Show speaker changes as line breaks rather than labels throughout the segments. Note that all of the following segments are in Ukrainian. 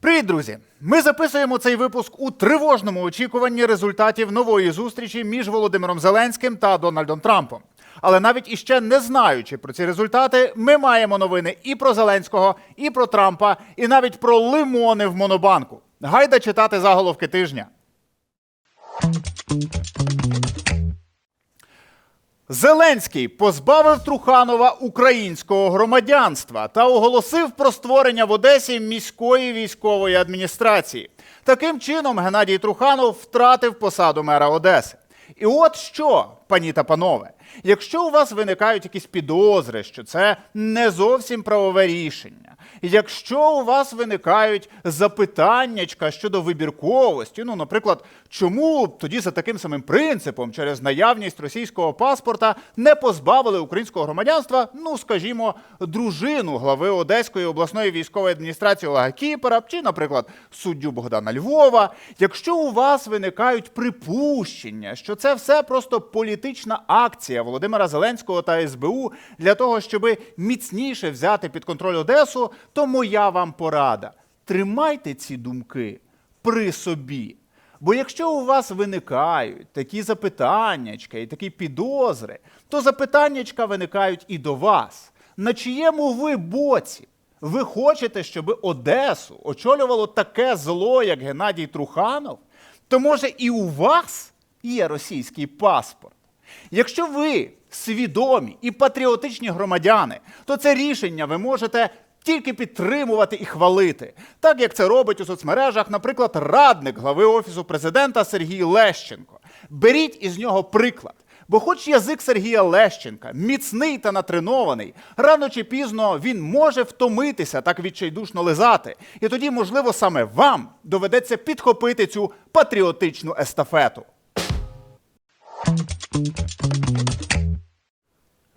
Привіт, друзі! Ми записуємо цей випуск у тривожному очікуванні результатів нової зустрічі між Володимиром Зеленським та Дональдом Трампом. Але навіть іще не знаючи про ці результати, ми маємо новини і про Зеленського, і про Трампа, і навіть про лимони в Монобанку. Гайда читати заголовки тижня. Зеленський позбавив Труханова українського громадянства та оголосив про створення в Одесі міської військової адміністрації. Таким чином, Геннадій Труханов втратив посаду мера Одеси. І от що, пані та панове, якщо у вас виникають якісь підозри, що це не зовсім правове рішення, якщо у вас виникають запитаннячка щодо вибірковості, ну, наприклад, чому тоді за таким самим принципом через наявність російського паспорта не позбавили українського громадянства, ну, скажімо, дружину глави Одеської обласної військової адміністрації Олега Кіпера, чи, наприклад, суддю Богдана Львова, якщо у вас виникають припущення, що це все просто політична акція Володимира Зеленського та СБУ для того, щоб міцніше взяти під контроль Одесу, то моя вам порада: тримайте ці думки при собі. Бо якщо у вас виникають такі запитаннячка і такі підозри, то запитаннячка виникають і до вас. На чиєму ви боці? Ви хочете, щоб Одесу очолювало таке зло, як Геннадій Труханов? То може і у вас є російський паспорт? Якщо ви свідомі і патріотичні громадяни, то це рішення ви можете тільки підтримувати і хвалити, так як це робить у соцмережах, наприклад, радник глави офісу президента Сергій Лещенко. Беріть із нього приклад. Бо, хоч язик Сергія Лещенка міцний та натренований, рано чи пізно він може втомитися так відчайдушно лизати, і тоді, можливо, саме вам доведеться підхопити цю патріотичну естафету.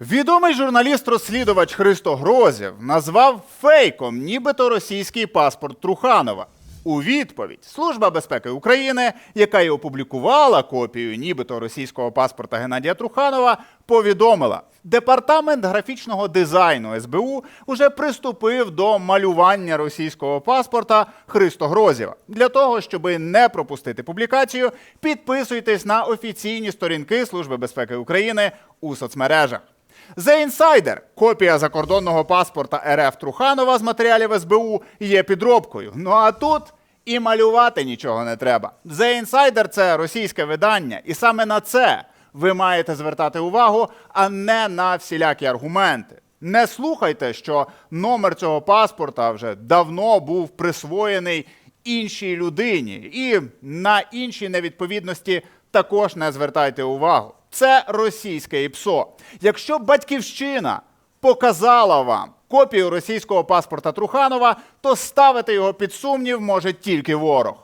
Відомий журналіст-розслідувач Христо Грозєв назвав фейком нібито російський паспорт Труханова. У відповідь Служба безпеки України, яка й опублікувала копію нібито російського паспорта Геннадія Труханова, повідомила, департамент графічного дизайну СБУ уже приступив до малювання російського паспорта Христо Грозєва. Для того, щоб не пропустити публікацію, підписуйтесь на офіційні сторінки Служби безпеки України у соцмережах. The Insider – копія закордонного паспорта РФ Труханова з матеріалів СБУ є підробкою. Ну а тут і малювати нічого не треба. The Insider – це російське видання, і саме на це ви маєте звертати увагу, а не на всілякі аргументи. Не слухайте, що номер цього паспорта вже давно був присвоєний іншій людині, і на інші невідповідності також не звертайте увагу. Це російське ІПСО. Якщо батьківщина показала вам копію російського паспорта Труханова, то ставити його під сумнів може тільки ворог. –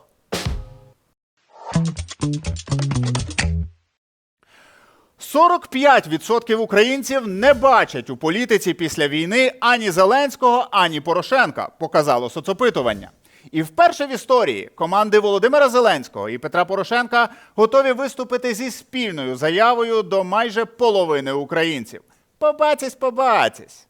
45% українців не бачать у політиці після війни ані Зеленського, ані Порошенка, показало соцопитування. І вперше в історії команди Володимира Зеленського і Петра Порошенка готові виступити зі спільною заявою до майже половини українців. Побачись, побачись.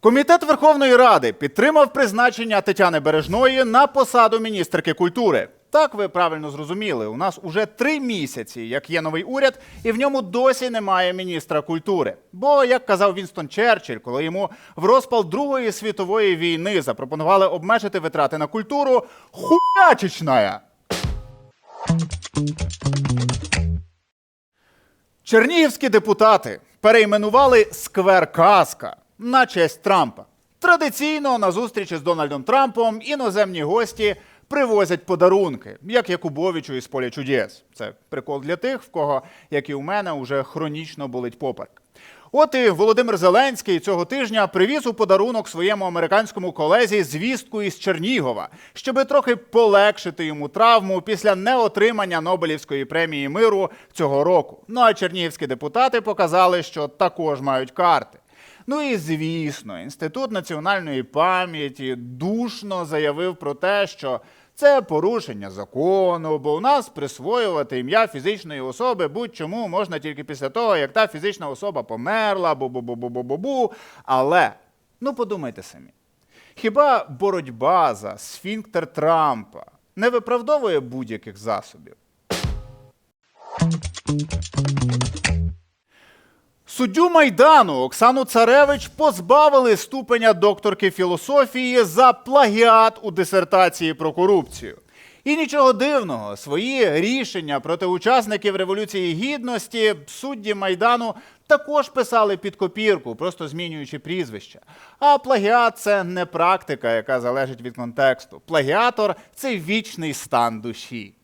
Комітет Верховної Ради підтримав призначення Тетяни Бережної на посаду міністерки культури. Так, ви правильно зрозуміли. У нас уже три місяці, як є новий уряд, і в ньому досі немає міністра культури. Бо, як казав Вінстон Черчилль, коли йому в розпал Другої світової війни запропонували обмежити витрати на культуру, хуячечная! Чернігівські депутати перейменували сквер Казка на честь Трампа. Традиційно на зустрічі з Дональдом Трампом іноземні гості привозять подарунки, як Якубовичу із поля чудес. Це прикол для тих, в кого, як і у мене, уже хронічно болить поперек. От і Володимир Зеленський цього тижня привіз у подарунок своєму американському колезі звістку із Чернігова, щоби трохи полегшити йому травму після неотримання Нобелівської премії миру цього року. Ну а чернігівські депутати показали, що також мають карти. Ну і звісно, інститут національної пам'яті душно заявив про те, що це порушення закону, бо у нас присвоювати ім'я фізичної особи будь-чому можна тільки після того, як та фізична особа померла, бу-бу-бу-бу-бу-бу. Але Ну, подумайте самі. Хіба боротьба за сфінктер Трампа не виправдовує будь-яких засобів? Суддю Майдану Оксану Царевич позбавили ступеня докторки філософії за плагіат у дисертації про корупцію. І нічого дивного, свої рішення проти учасників Революції Гідності судді Майдану також писали під копірку, просто змінюючи прізвища. А плагіат це не практика, яка залежить від контексту. Плагіатор це вічний стан душі.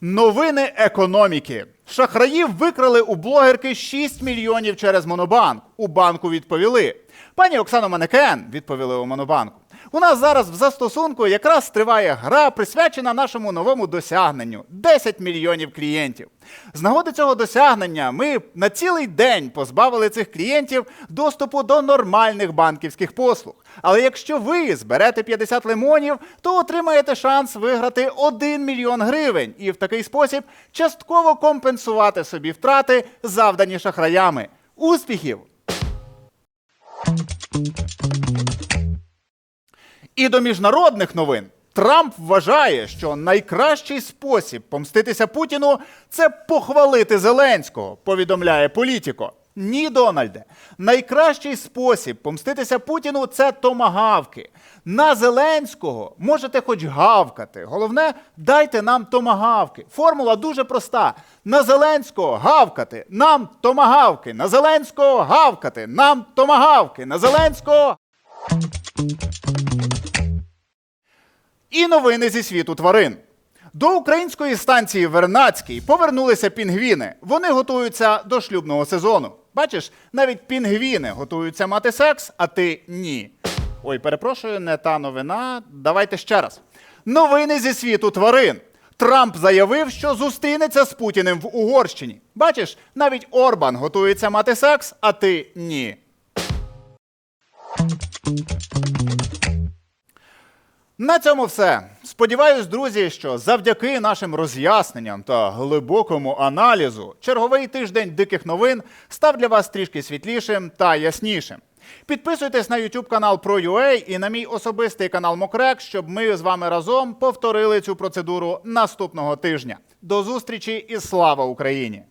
Новини економіки. Шахраїв викрали у блогерки 6 мільйонів через Монобанк. У банку відповіли. Пані Оксано Манекен, відповіли у Монобанку. У нас зараз в застосунку якраз триває гра, присвячена нашому новому досягненню 10 мільйонів клієнтів. З нагоди цього досягнення ми на цілий день позбавили цих клієнтів доступу до нормальних банківських послуг. Але якщо ви зберете 50 лимонів, то отримаєте шанс виграти 1 мільйон гривень і в такий спосіб частково компенсувати собі втрати, завдані шахраями. Успіхів! І до міжнародних новин. Трамп вважає, що найкращий спосіб помститися Путіну це похвалити Зеленського, повідомляє Політіко. Ні, Дональде. Найкращий спосіб помститися Путіну це томагавки. На Зеленського можете хоч гавкати. Головне, дайте нам томагавки. Формула дуже проста. На Зеленського гавкати, нам томагавки. На Зеленського гавкати, нам томагавки. На Зеленського І новини зі світу тварин. До української станції Вернацький повернулися пінгвіни. Вони готуються до шлюбного сезону. Бачиш, навіть пінгвіни готуються мати секс, а ти ні. Ой, перепрошую, не та новина. Давайте ще раз. Новини зі світу тварин. Трамп заявив, що зустрінеться з Путіним в Угорщині. Бачиш, навіть Орбан готується мати секс, а ти ні. На цьому все. Сподіваюсь, друзі, що завдяки нашим роз'ясненням та глибокому аналізу черговий тиждень диких новин став для вас трішки світлішим та яснішим. Підписуйтесь на YouTube канал ProUA і на мій особистий канал Мокрек, щоб ми з вами разом повторили цю процедуру наступного тижня. До зустрічі і слава Україні!